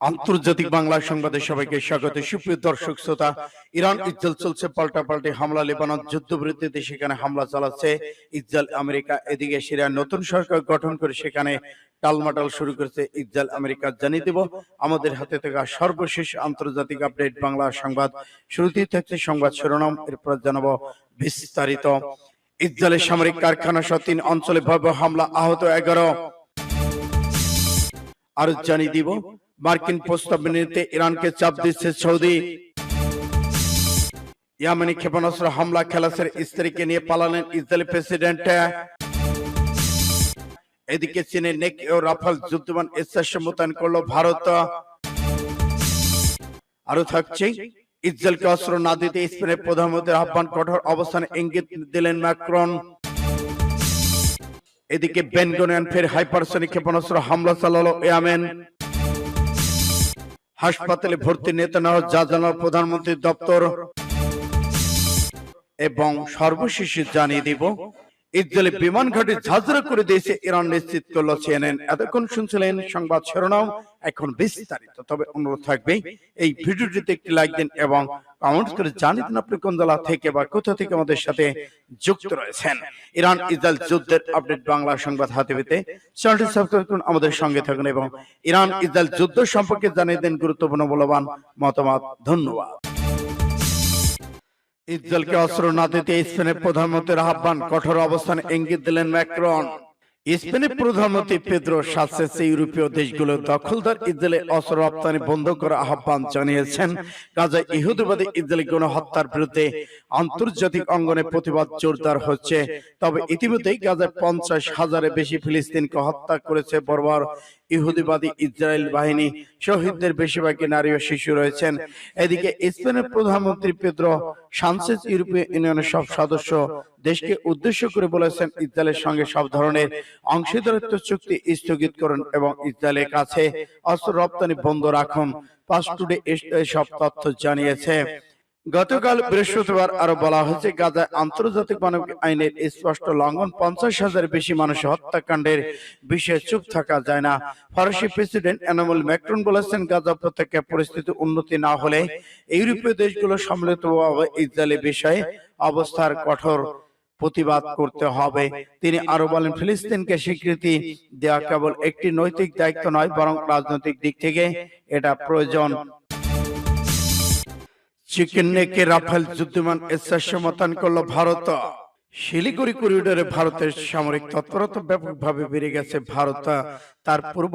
আন্তর্জাতিক বাংলা সংবাদে সবাইকে স্বাগত। সুপ্রিয় দর্শক, শ্রোতা, ইরান ইসরায়েল চলছে পাল্টা পাল্টি হামলা, লেবানন যুদ্ধবিরতিতে সেখানে হামলা চালাচ্ছে। ইসরায়েল, আমেরিকা এদিকে সিরিয়ার নতুন সরকার গঠন করে সেখানে টালমাটাল শুরু করেছে। ইসরায়েল, আমেরিকা জানিয়ে দেব, আমাদের হাতে থাকা সর্বশেষ আন্তর্জাতিক আপডেট বাংলা সংবাদ। শুরুতেই থাকছে সংবাদ শিরোনাম, এরপর জানাব বিস্তারিত। ইসরায়েলের সামরিক কারখানা সহ তিন অঞ্চলে ভয়াবহ হামলা, আহত এগারো। আরও জানিয়ে দিব মার্কিন প্রস্তাব মেনে ইরানকে চাপ দিচ্ছে সৌদি। ইয়ামানি ক্ষেপণাস্ত্র হামলা খেলাসের স্ত্রীকে নিয়ে পালালেন ইসরায়েলি প্রেসিডেন্ট। এদিকে চীনে নেক ও রাফাল যুদ্ধবান এসএস মোতায়েন করল ভারত। আরও থাকছে, ইসরায়েলকে অস্ত্র না দিতে স্পেনের প্রধানমন্ত্রীর আহ্বান, কঠোর অবস্থানে ইঙ্গিত দিলেন ম্যাক্রন। এদিকে বেনগনিয়ান ফের হাইপারসনিক ক্ষেপণাস্ত্র হামলা চালালো ইয়ামেন। হাসপাতালে ভর্তি নেতা নেওয়া যা জানাল প্রধানমন্ত্রীর দপ্তর। এবং সর্বশেষে জানিয়ে দিব ইসরায়েলি বিমান ঘাঁটি ঝাঁঝরা করে দিয়েছে ইরান নিশ্চিত করল সিএনএন এতক্ষণ শুনছিলেন সংবাদ শিরোনাম। এখন বিস্তারিত। তবে অনুরোধ থাকবে এই ভিডিওটিতে একটি লাইক দিন এবং কমেন্ট করে জানিয়ে দিন আপনি কোন জেলা থেকে বা কোথা থেকে আমাদের সাথে যুক্ত রয়েছেন। ইরান ইসরায়েল যুদ্ধের আপডেট বাংলা সংবাদ হাতে পেতে চ্যানেলটি সাবস্ক্রাইব করুন আমাদের সঙ্গে থাকুন এবং ইরান ইসরায়েল যুদ্ধ সম্পর্কে জানিয়ে দেন গুরুত্বপূর্ণ মূল্যবান মতামত। ধন্যবাদ। ইসরায়েলকে অস্ত্র না দিতে স্পেনের প্রধানমন্ত্রীর আহ্বান, কঠোর অবস্থান ইঙ্গিত দিলেন ম্যাক্রন। স্পেনের প্রধানমন্ত্রী পেদ্রো সাসেসে ইউরোপীয় দেশগুলো দখলদার ইসরায়েলে অস্ত্র রপ্তানি বন্ধ করার আহ্বান জানিয়েছেন। গাজা ইহুদিবাদী ইসরায়েলি গণহত্যার বিরুদ্ধে আন্তর্জাতিক অঙ্গনে প্রতিবাদ জোরদার হচ্ছে। তবে ইতিমধ্যেই গাজায় পঞ্চাশ হাজারের বেশি ফিলিস্তিনকে হত্যা করেছে বর্বর ইহুদিবাদী ইসরায়েল বাহিনী শহীদদের বেশিরভাগই নারী ও শিশু রয়েছেন। এদিকে স্পেনের প্রধানমন্ত্রী পেদ্রো সানচেজ ইউরোপীয় ইউনিয়নের সব সদস্য দেশকে উদ্দেশ্য করে বলেছেন, ইসরায়েলের সঙ্গে সব ধরনের অংশীদারিত্ব চুক্তি স্থগিত করুন এবং ইসরায়েলের কাছে অস্ত্র রপ্তানি বন্ধ রাখুন। পাস টুডে এসব তথ্য জানিয়েছে। গতকাল বৃহস্পতিবার আরও বলা হয়েছে গাজায় আন্তর্জাতিক মানব আইনের স্পষ্ট লঙ্ঘন পঞ্চাশ হাজার বেশি মানুষ হত্যাকাণ্ডের বিষয়ে চুপ থাকা যায় না। ফরাসি প্রেসিডেন্ট এনামুল ম্যাক্রন বলেছেন গাজা উপত্যকা পরিস্থিতি উন্নতি না হলে ইউরোপীয় দেশগুলো সম্মিলিতভাবে ইসরায়েলি বিষয়ে অবস্থার কঠোর প্রতিবাদ করতে হবে। তিনি আরও বলেন ফিলিস্তিনকে স্বীকৃতি দেওয়া কেবল একটি নৈতিক দায়িত্ব নয় বরং রাজনৈতিক দিক থেকে এটা প্রয়োজন। চিকেন নেকে রাফেল যুদ্ধমান এসএস মোতায়েন করল ভারত। শিলিগুড়ি করিডোরে ভারতের সামরিক তৎপরতা ব্যাপকভাবে বেড়ে গেছে ভারত। তার পূর্ব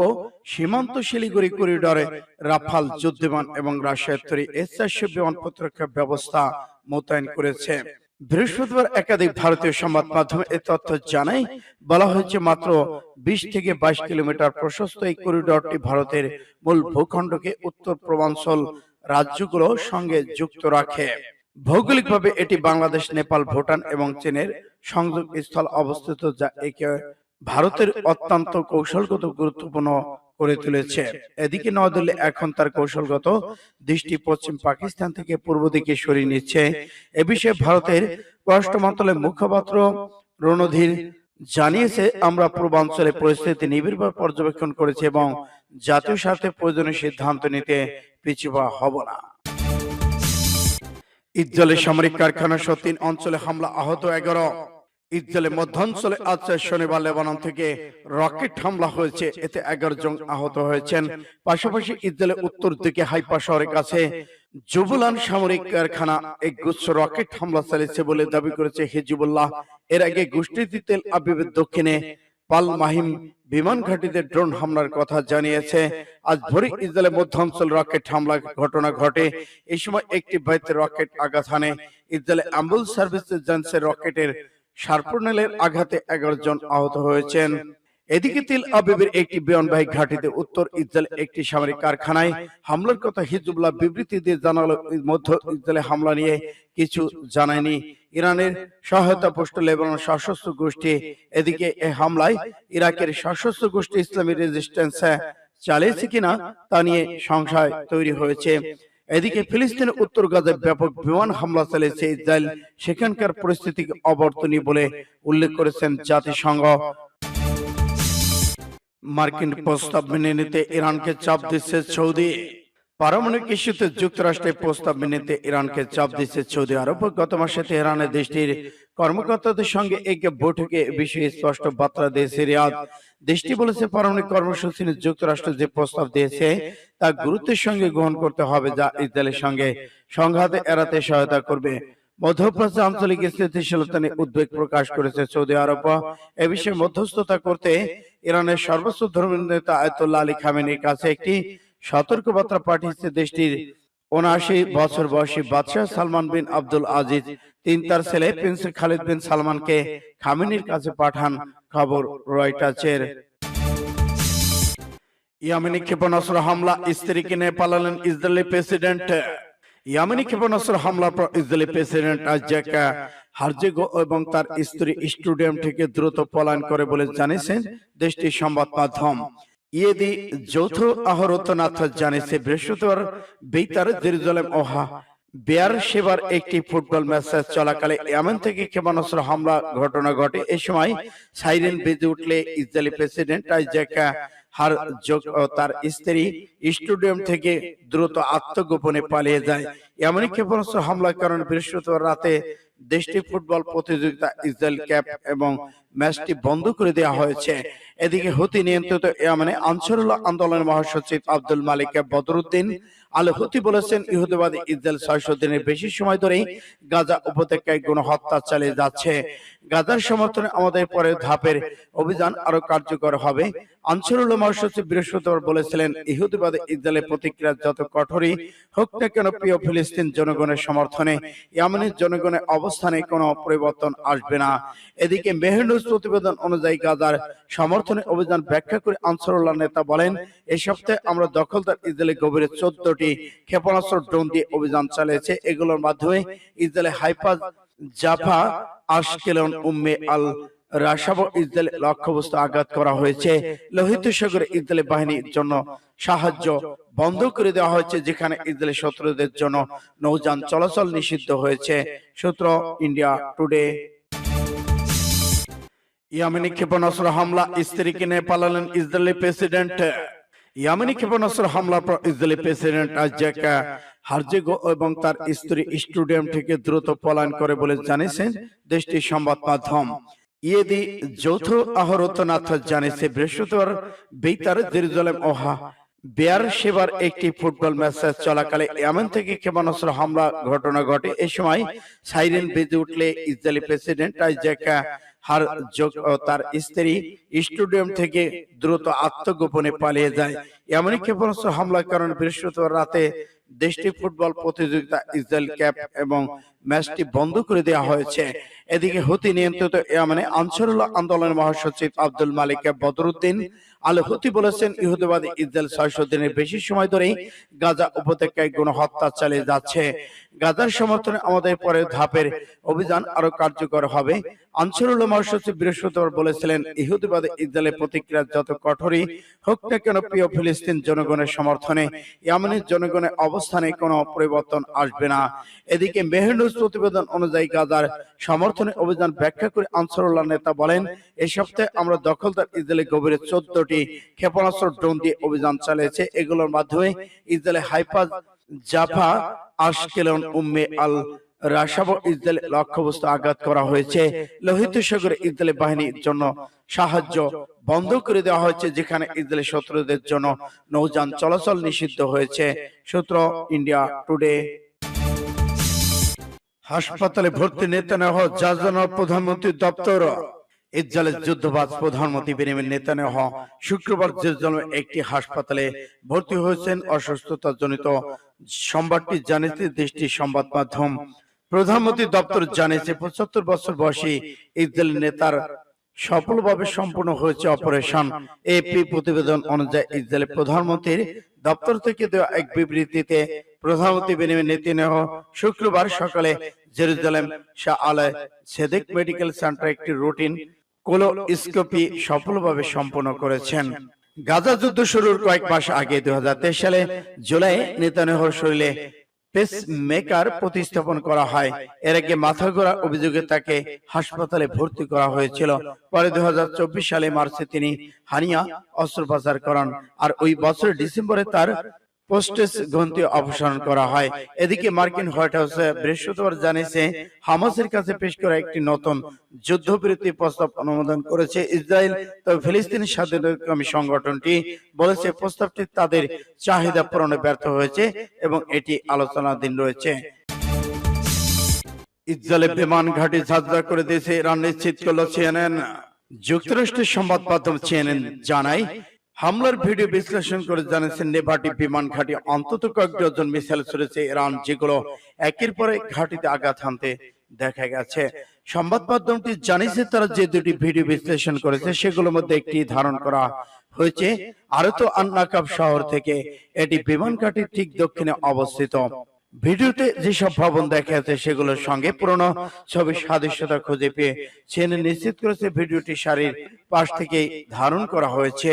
সীমান্ত শিলিগুড়ি করিডোরে রাফাল যুদ্ধবিমান এবং রাশিয়ার তৈরি এসএস বিমান প্রতিরক্ষা ব্যবস্থা মোতায়েন করেছে। বৃহস্পতিবার একাধিক ভারতীয় সংবাদ মাধ্যমে এ তথ্য জানায় বলা হয়েছে, মাত্র বিশ থেকে বাইশ কিলোমিটার প্রশস্ত এই করিডোরটি ভারতের মূল ভূখণ্ডকে উত্তর পূর্বাঞ্চল রাজ্যগুলো সঙ্গে যুক্ত রাখে। ভৌগোলিকভাবে এটি বাংলাদেশ, নেপাল, ভুটান এবং চীনের সংযোগ স্থল অবস্থিত, যা একে ভারতের অত্যন্ত কৌশলগত গুরুত্বপূর্ণ করে তুলেছে। এদিকে নয়াদিল্লি এখন তার কৌশলগত দৃষ্টি পশ্চিম পাকিস্তান থেকে পূর্ব দিকে সরিয়ে নিচ্ছে। এ বিষয়ে ভারতের পররাষ্ট্র মন্ত্রণালয়ের মুখপাত্র রণধীর জানিয়েছে, আমরা পূর্বাঞ্চলে পরিস্থিতি নিবিড়ভাবে পর্যবেক্ষণ করেছি এবং জাতীয় স্বার্থে প্রয়োজনীয় সিদ্ধান্ত নিতে পিছুপা হব না। ইজ্জলের সামরিক কারখানা সতীন তিন অঞ্চলে হামলা আহত এগারো ইসরায়েলের মধ্যাঞ্চলে আজ শনিবার লেবানন থেকে রকেট হামলা হয়েছে, এতে এগারো জন আহত হয়েছেন। পাশাপাশি ইসরায়েলের উত্তর দিকে হাইপা শহরের কাছে জুবুলান সামরিক কারখানা এক গুচ্ছ রকেট হামলা চালিয়েছে বলে দাবি করেছে হিজবুল্লাহ। এর আগে গোষ্ঠীটি তেল আবিবের দক্ষিণে পাল মাহিম বিমান ঘাটিতে ড্রোন হামলার কথা জানিয়েছে। আজ ভোরে ইসরায়েলের মধ্যাঞ্চল রকেট হামলা ঘটনা ঘটে। এই সময় একটি বাড়িতে রকেট আঘাত হানে। ইসরায়েলের অ্যাম্বুলেন্স সার্ভিস এজেন্সির রকেটের সার্পনেলের আঘাতে এগারো জন আহত হয়েছেন। এদিকে তিল আবিবের একটি বিমানবাহী ঘাঁটিতে উত্তর ইসরায়েল একটি সামরিক কারখানায় হামলার কথা হিজবুল্লাহ বিবৃতি দিয়ে জানালো মধ্য ইসরায়েলে হামলা নিয়ে কিছু জানায়নি। ইরানের সহায়তা পোস্ট লেবানন সশস্ত্র গোষ্ঠী এদিকে এই হামলায় ইরাকের সশস্ত্র গোষ্ঠী ইসলামী রেজিস্ট্যান্স চালিয়েছে কিনা তা নিয়ে সংশয় তৈরি হয়েছে। এদিকে ফিলিস্তিনের উত্তর গাজায় ব্যাপক বিমান হামলা চালিয়েছে ইসরায়েল। সেখানকার পরিস্থিতি অবর্তনীয় বলে উল্লেখ করেছেন জাতিসংঘ। মার্কিন প্রস্তাব মেনে নিতে ইরানকে চাপ দিচ্ছে সৌদি। পারমাণবিক ইস্যুতে যুক্তরাষ্ট্রের প্রস্তাব মেনে ইরানকে চাপ দিচ্ছে সৌদি আরব। গত মাসে তেহরানে দেশটির কর্মকর্তাদের সঙ্গে এক বৈঠকে বিষয়ে স্পষ্ট বার্তা দিয়েছে রিয়াদ। দেশটি বলেছে, পারমাণবিক কর্মসূচি যুক্তরাষ্ট্র যে প্রস্তাব দিয়েছে, তা গুরুত্বের সঙ্গে গ্রহণ করতে হবে, যা ইসরায়েলের সঙ্গে সংঘাতে এড়াতে সহায়তা করবে। মধ্যপ্রাচ্যে আঞ্চলিক স্থিতিশীলতা নিয়ে উদ্বেগ প্রকাশ করেছে সৌদি আরব। এ বিষয়ে মধ্যস্থতা করতে ইরানের সর্বোচ্চ ধর্মীয় নেতা আয়তুল্লাহ আলী খামেনির কাছে একটি সতর্কবার্তা পাঠিয়েছে দেশটির উনআশি বছর বয়সী বাদশাহ সালমান বিন আব্দুল আজিজ। তিন তার ছেলে প্রিন্স খালিদ বিন সালমানকে খামেনির কাছে পাঠান, খবর রয়টার্সের। ইয়ামেনি ক্ষেপণাস্ত্র হামলা, স্ত্রীকে নিয়ে পালালেন ইসরায়েলি প্রেসিডেন্ট। ইয়ামেনি ক্ষেপণাস্ত্র হামলার পর ইসরায়েলি প্রেসিডেন্ট আজাকা হারজেগো এবং তার স্ত্রী স্টুডিয়াম থেকে দ্রুত পলায়ন করে বলে জানিয়েছেন দেশটির সংবাদ মাধ্যম। ইয়েদি যৌথ আহরতনাথ জানিয়েছে, বৃহস্পতিবার বেতার জেরুজালেম ওহা বেয়ার সেবার একটি ফুটবল ম্যাচ চলাকালে এমন থেকে ক্ষেপণাস্ত্র হামলা ঘটনা ঘটে। এ সময় সাইরেন বেজে উঠলে ইসরায়েলি প্রেসিডেন্ট আইজাকা হার যোগ তার স্ত্রী স্টেডিয়াম থেকে দ্রুত আত্মগোপনে পালিয়ে যায়। এমনই ক্ষেপণাস্ত্র হামলার কারণে বৃহস্পতিবার রাতে দেশটি ফুটবল প্রতিযোগিতা ইসরায়েল ক্যাপ এবং ম্যাচটি বন্ধ করে দেওয়া হয়েছে। এদিকে হুতি নিয়ন্ত্রিত ইয়ামানে আনসারুল্লাহ আন্দোলনের মহাসচিব আব্দুল মালিক বদরুদ্দিন আল হুতি বলেছেন ইহুদিবাদী ইসরায়েল ছয়শো দিনের বেশি সময় ধরেই গাজা উপত্যকায় গণহত্যা চালিয়ে যাচ্ছে। গাজার সমর্থনে আমাদের পরের ধাপের অভিযান আরও কার্যকর হবে। আনসারুল্লাহ মহাসচিব বৃহস্পতিবার বলেছিলেন ইহুদিবাদী ইসরায়েলের প্রতিক্রিয়া যত কঠোরই হোক না কেন প্রিয় ফিলিস্তিন জনগণের সমর্থনে ইয়ামানের জনগণের অবস্থানে কোনো পরিবর্তন আসবে না। এদিকে মেহেন্ডুজ প্রতিবেদন অনুযায়ী গাজার সমর্থনে অভিযান ব্যাখ্যা করে আনসারুল্লাহ নেতা বলেন এই সপ্তাহে আমরা দখলদার ইসরায়েলের গভীরে চোদ্দটি ক্ষেপণাস্ত্র ড্রোন দিয়ে অভিযান চালিয়েছে। এগুলোর মাধ্যমে ইসরায়েলের Haifa Jaffa Ashkelon, Umm al Rashab Israel লক্ষ্যবস্তু আঘাত করা হয়েছে। লোহিত সাগরে ইসরায়েলি বাহিনীর জন্য সাহায্য বন্ধ করে দেওয়া হয়েছে, যেখানে ইসরায়েলি শত্রুদের জন্য নৌযান চলাচল নিষিদ্ধ হয়েছে। সূত্র ইন্ডিয়া টুডে ইয়ামেনি ক্ষেপণাস্ত্র হামলা স্ত্রীকে নিয়ে পালালেন ইসরায়েলি প্রেসিডেন্ট। ইয়ামেনি ক্ষেপণাস্ত্র হামলার পর ইসরায়েলি প্রেসিডেন্ট আজাকা এবং তার স্ত্রী থেকে দ্রুত পলায়ন করে বলে জানিয়েছেন দেশটির সংবাদ মাধ্যম। ইয়েদি যৌথ আহরতনাথ জানিয়েছে, বৃহস্পতিবার বেতার, জেরুজালেম ওহা বেয়ার সেবার একটি ফুটবল ম্যাচ চলাকালে এমন থেকে ক্ষেপণাস্ত্র হামলা ঘটনা ঘটে। এ সময় সাইরেন বেজে উঠলে ইসরায়েলি প্রেসিডেন্ট আইজাকা হার যোগ ও তার স্ত্রী স্টুডিয়াম থেকে দ্রুত আত্মগোপনে পালিয়ে যায়। এমনই ক্ষেপণাস্ত্র হামলার কারণে বৃহস্পতিবার রাতে দেশটি ফুটবল প্রতিযোগিতা ইসরায়েল ক্যাপ এবং ম্যাচটি বন্ধ করে দেওয়া হয়েছে। এদিকে হুতি নিয়ন্ত্রিত ইয়ামানে আনসারুল্লাহ আন্দোলনের মহাসচিব আব্দুল মালিক বদরুদ্দিন আল হুতি বলেছেন ইহুদিবাদী ইসরায়েল ছয়শো দিনের বেশি সময় ধরেই গাজা উপত্যকায় গণহত্যা চালিয়ে যাচ্ছে। গাজার সমর্থনে আমাদের পরে ধাপের অভিযান আরও কার্যকর হবে। আনসারুল্লাহ মহাসচিব বৃহস্পতিবার বলেছিলেন ইহুদিবাদী ইসরায়েলের প্রতিক্রিয়া যত কঠোরই হোক না কেন প্রিয় ফিলিস্তিন জনগণের সমর্থনে, ইয়ামানের জনগণের অবস্থানে কোনো পরিবর্তন আসবে না। এদিকে মেহেন্ডুজ প্রতিবেদন অনুযায়ী গাজার সমর্থনে অভিযান ব্যাখ্যা করে আনসারুল্লাহ নেতা বলেন এই সপ্তাহে আমরা দখলদার ইসরায়েলের গভীরে চোদ্দটি ক্ষেপণাস্ত্র ড্রোন দিয়ে অভিযান চালিয়েছে। এগুলোর মাধ্যমে ইসরায়েলের Haifa Jaffa Ashkelon Umm al Rashab Israel লক্ষ্যবস্তু আঘাত করা হয়েছে। লোহিত সাগরে ইসরায়েলি বাহিনীর জন্য সাহায্য বন্ধ করে দেওয়া হয়েছে, যেখানে ইসরায়েলি শত্রুদের জন্য নৌযান চলাচল নিষিদ্ধ হয়েছে। সূত্র ইন্ডিয়া টুডে। হাসপাতালে ভর্তি নেতানেহ জাজানোর প্রধানমন্ত্রী দপ্তর ইসরায়েলের যুদ্ধবাজ প্রধানমন্ত্রী বেনিয়ামিন নেতানেহ শুক্রবার জেরুজালেমের একটি হাসপাতালে ভর্তি হয়েছেন। অসুস্থতা জনিত সংবাদটি জানিয়েছে দেশটির সংবাদ মাধ্যম প্রধানমন্ত্রী দপ্তর জানিয়েছে পঁচাত্তর বছর বয়সী ইসরায়েল নেতার সফলভাবে সম্পূর্ণ হয়েছে অপারেশন এপি প্রতিবেদন অনুযায়ী ইসরায়েলের প্রধানমন্ত্রীর দপ্তর থেকে দেওয়া এক বিবৃতিতে প্রধানমন্ত্রী বেনিয়ামিন নেতানিয়াহু শুক্রবার সকালে জেরুজালেম শাহ আলায় সেদেক মেডিকেল সেন্টার একটি রুটিন কোলোস্কোপি সফলভাবে সম্পন্ন করেছেন। গাজা যুদ্ধ শুরুর কয়েক মাস আগে দুই হাজার তেইশ সালে জুলাই নেতানিয়াহুর শরীরে পেস মেকার প্রতিস্থাপন করা হয়। এর আগে মাথা ঘোরা অভিযোগে তাকে হাসপাতালে ভর্তি করা হয়েছিল। পরে দু হাজার চব্বিশ সালে মার্চে তিনি হানিয়া অস্ত্রোপচার করান। আর ওই বছর ডিসেম্বরে তার পোস্টেস গ্রন্থি অপসারণ করা হয়। এদিকে মার্কিন হোয়াইট হাউস বৃহস্পতিবার জানিয়েছে হামাসের কাছে পেশ করা একটি নতুন যুদ্ধবিরতি প্রস্তাব অনুমোদন করেছে ইসরায়েল। তবে ফিলিস্তিনি স্বাধীনতাকামী সংগঠনটি বলেছে প্রস্তাবটি তাদের চাহিদা পূরণে ব্যর্থ হয়েছে এবং এটি আলোচনাধীন রয়েছে। ইসরায়েলে বিমান ঘাঁটি ঝাঁঝরা করে দিয়েছে ইরান নিশ্চিত করল সিএনএন যুক্তরাষ্ট্রের সংবাদ মাধ্যম সিএনএন জানায় হামলার ভিডিও বিশ্লেষণ করে জানিয়েছেন নেভাটি বিমান ঘাঁটি। অন্তত কয়েক ডজন মিসাইল ছড়েছে ইরান যেগুলো একের পর এক ঘাঁটিতে আঘাত হানতে দেখা গেছে। সংবাদ মাধ্যমটি জানিয়েছে তারা যে দুটি ভিডিও বিশ্লেষণ করেছে সেগুলোর মধ্যে একটি ধারণ করা হয়েছে। আরও তো আন্নাকাব শহর থেকে এটি বিমান ঘাঁটির ঠিক দক্ষিণে অবস্থিত। ভিডিওতে যেসব ভবন দেখা যাচ্ছে সেগুলোর সঙ্গে পুরনো ছবির সাদৃশ্যতা খুঁজে পেয়ে সেনে নিশ্চিত করেছে ভিডিওটি শাড়ির পাশ থেকে ধারণ করা হয়েছে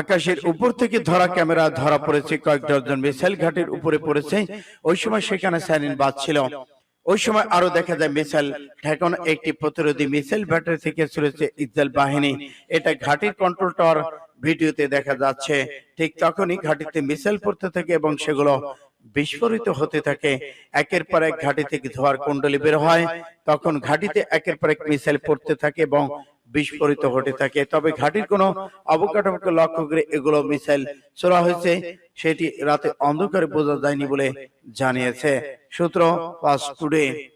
আকাশের উপর থেকে ধরা ক্যামেরা ধরা পড়েছে, কয়েক ডজন মিসাইল ঘাটের উপরে পড়েছে। ওই সময় সেখানে সাইরিন বাজছিল ওই সময় আরও দেখা যায় মিসাইল ঠেকানো একটি প্রতিরোধী মিসাইল ব্যাটারি থেকে ছুড়েছে ইসরায়েল বাহিনী। এটা ঘাটির কন্ট্রোল টাওয়ার ভিডিওতে দেখা যাচ্ছে। ঠিক তখনই ঘাটিতে মিসাইল পড়তে থাকে এবং সেগুলো বিস্ফোরিত হতে থাকে। একের পর এক ঘাটি থেকে ধোয়ার কুণ্ডলী বের হয়। তখন ঘাটিতে একের পর এক মিসাইল পড়তে থাকে এবং বিস্ফোরিত ঘটে থাকে। তবে ঘাটির কোনো অবকাঠামোকে লক্ষ্য করে এগুলো মিসাইল ছোড়া হয়েছে। সেটি রাতে অন্ধকারে বোঝা যায়নি বলে জানিয়েছে। সূত্র ফাস্ট টুডে।